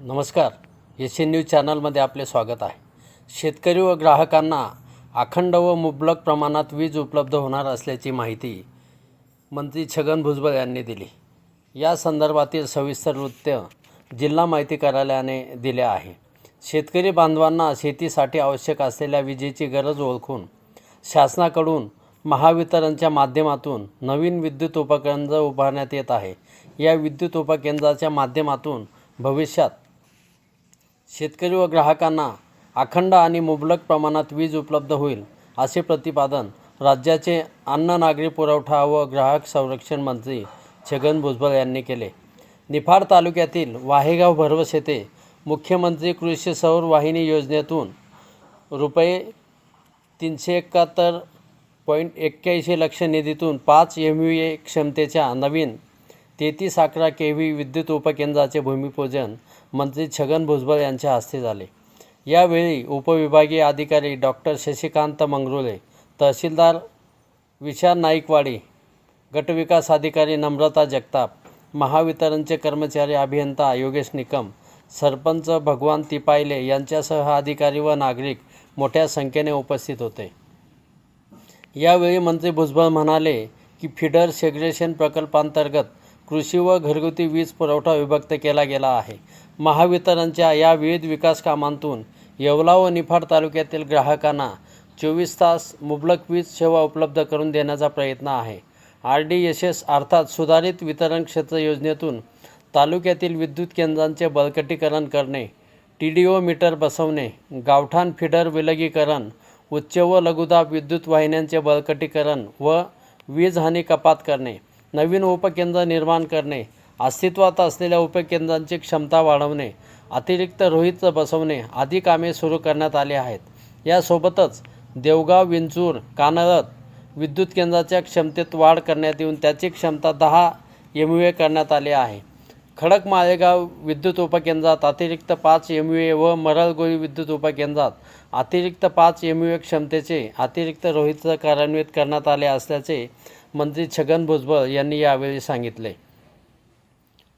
नमस्कार. S N news चॅनलमध्ये आपले स्वागत आहे. शेतकरी व ग्राहकांना अखंड व मुबलक प्रमाणात वीज उपलब्ध होणार असल्याची माहिती मंत्री छगन भुजबळ यांनी दिली. या संदर्भातील सविस्तर वृत्त जिल्हा माहिती कार्यालयाने दिले आहे. शेतकरी बांधवांना शेतीसाठी आवश्यक असलेल्या विजेची गरज ओळखून शासनाकडून महावितरणच्या माध्यमातून नवीन विद्युत उपकेंद्र उभारण्यात येत आहे. या विद्युत उपकेंद्राच्या माध्यमातून भविष्यात शेतकरी व ग्राहकांना अखंड आणि मुबलक प्रमाणात वीज उपलब्ध होईल असे प्रतिपादन राज्याचे अन्न नागरी पुरवठा व ग्राहक संरक्षण मंत्री छगन भुजबळ यांनी केले. निफाड तालुक्यातील वाहेगाव भरवस येथे मुख्यमंत्री कृषी सौर वाहिनी योजनेतून रुपये तीनशे एकाहत्तर पॉईंट एक्क्याऐंशी लक्ष निधीतून पाच एम यू ए क्षमतेच्या नवीन तेहतीस अकरा के व्ही विद्युत उपकेंद्राचे भूमिपूजन मंत्री छगन भुजबळ यांच्या हस्ते झाले. यावेळी उपविभागीय अधिकारी डॉक्टर शशिकांत मंगरुळे तहसीलदार विशाल नाईकवाडी गटविकास अधिकारी नम्रता जगताप महावितरणचे कर्मचारी अभियंता योगेश निकम सरपंच भगवान तिपायले यांच्यासह अधिकारी व नागरिक मोठ्या संख्येने उपस्थित होते. यावेळी मंत्री भुजबळ म्हणाले की फिडर सेग्रेशन प्रकल्पांतर्गत कृषी व घरगुती वीज पुरवठा विभक्त केला गेला आहे. महावितरणच्या या विविध विकास कामांतून येवला व निफाड तालुक्यातील ग्राहकांना चोवीस तास मुबलक वीज सेवा उपलब्ध करून देण्याचा प्रयत्न आहे. आर डी एस एस अर्थात सुधारित वितरण क्षेत्र योजनेतून तालुक्यातील विद्युत केंद्रांचे बळकटीकरण करणे टी डी ओ मीटर बसवणे गावठाण फिडर विलगीकरण उच्च व लघुदाब विद्युत वाहिन्यांचे बळकटीकरण व वीज हानी कपात करणे नवीन उपकेंद्र निर्माण करणे अस्तित्वात असलेल्या उपकेंद्रांची क्षमता वाढवणे अतिरिक्त रोहित बसवणे आदी कामे सुरू करण्यात आली आहेत. यासोबतच देवगाव विंचूर कानळत विद्युत केंद्राच्या क्षमतेत वाढ करण्यात येऊन त्याची क्षमता दहा एम यू ए करण्यात आली आहे. खडक माळेगाव विद्युत उपकेंद्रात अतिरिक्त पाच एम यू ए व मरळगोळी विद्युत उपकेंद्रात अतिरिक्त पाच एम यू ए क्षमतेचे अतिरिक्त रोहित कार्यान्वित करण्यात आले असल्याचे मंत्री छगन भुजबळ यांनी यावेळी सांगितले.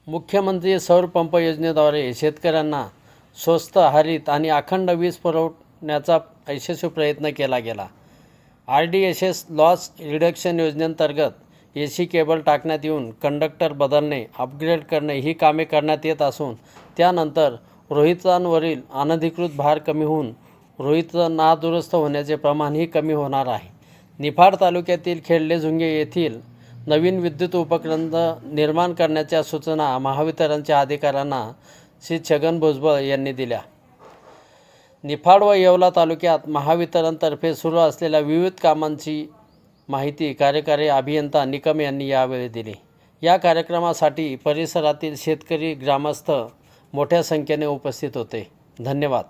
मुख्यमंत्री सौर पंप योजनेद्वारे शेतकऱ्यांना स्वस्त हरित आणि अखंड वीज पुरवण्याचा यशस्वी प्रयत्न केला गेला. R D S S loss reduction योजनेअंतर्गत ए सी केबल टाकण्यात येऊन कंडक्टर बदलणे अपग्रेड करणे ही कामे करण्यात येत असून त्यानंतर रोहितांवरील अनधिकृत भार कमी होऊन रोहित नादुरुस्त होण्याचे प्रमाणही कमी होणार आहे. निफाड तालुक्यातील खेडलेझुंगे येथील नवीन विद्युत उपक्रंद निर्माण करण्याच्या सूचना महावितरणच्या अधिकाऱ्यांना श्री छगन भुजबळ यांनी दिल्या. निफाड व येवला तालुक्यात महावितरणतर्फे सुरू असलेल्या विविध कामांची माहिती कार्यकारी अभियंता निकम यांनी यावेळी दिली. या कार्यक्रमासाठी परिसरातील शेतकरी ग्रामस्थ मोठ्या संख्येने उपस्थित होते. धन्यवाद.